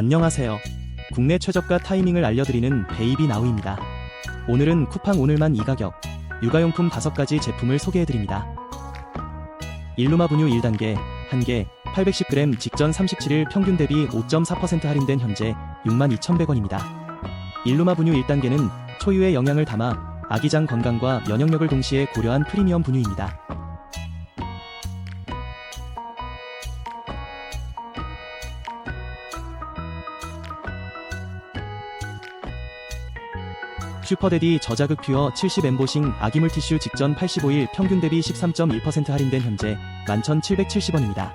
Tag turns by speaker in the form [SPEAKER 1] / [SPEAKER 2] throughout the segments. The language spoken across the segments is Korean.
[SPEAKER 1] 안녕하세요. 국내 최저가 타이밍을 알려드리는 베이비 나우입니다. 오늘은 쿠팡 오늘만 이 가격, 육아용품 5가지 제품을 소개해드립니다. 일루마 분유 1단계, 1개, 810g 직전 37일 평균 대비 5.4% 할인된 현재 62,100원입니다. 일루마 분유 1단계는 초유의 영양을 담아 아기장 건강과 면역력을 동시에 고려한 프리미엄 분유입니다. 슈퍼데디 저자극 퓨어 70 엠보싱 아기 물 티슈 직전 85일 평균 대비 13.1% 할인된 현재 11,770원입니다.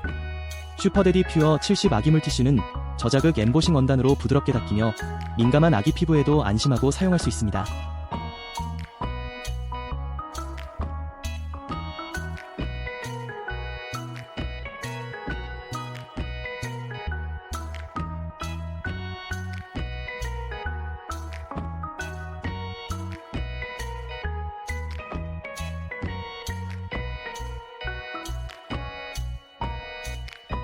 [SPEAKER 1] 슈퍼데디 퓨어 70 아기 물 티슈는 저자극 엠보싱 원단으로 부드럽게 닦이며 민감한 아기 피부에도 안심하고 사용할 수 있습니다.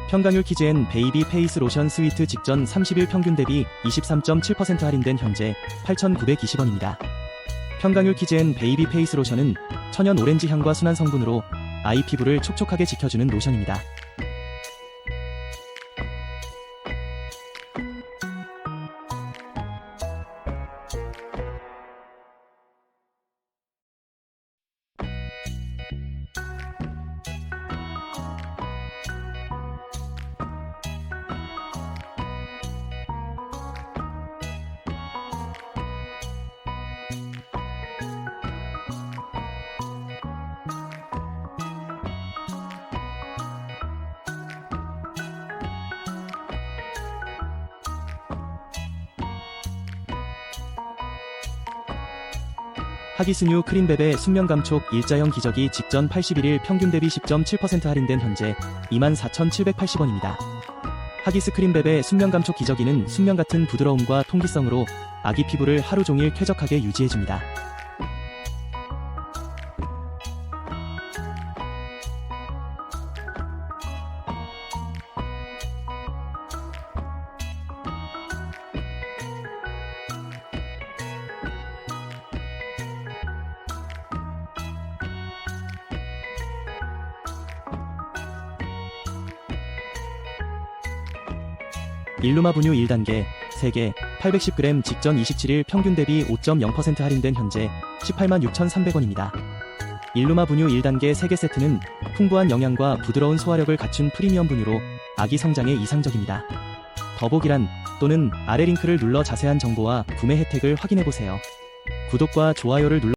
[SPEAKER 1] 평강율 키즈앤 베이비 페이스 로션 스위트 직전 30일 평균 대비 23.7% 할인된 현재 8,920원입니다. 평강율 키즈앤 베이비 페이스 로션은 천연 오렌지 향과 순한 성분으로 아이 피부를 촉촉하게 지켜주는 로션입니다. 하기스뉴 크림베베 순면 감촉 일자형 기저귀 직전 81일 평균 대비 10.7% 할인된 현재 24,780원입니다. 하기스 크림베베 순면 감촉 기저귀는 순면 같은 부드러움과 통기성으로 아기 피부를 하루 종일 쾌적하게 유지해줍니다. 일루마 분유 1단계 3개 810g 직전 27일 평균 대비 5.0% 할인된 현재 18만 6,300원입니다. 일루마 분유 1단계 3개 세트는 풍부한 영양과 부드러운 소화력을 갖춘 프리미엄 분유로 아기 성장에 이상적입니다. 더보기란 또는 아래 링크를 눌러 자세한 정보와 구매 혜택을 확인해보세요. 구독과 좋아요를 눌러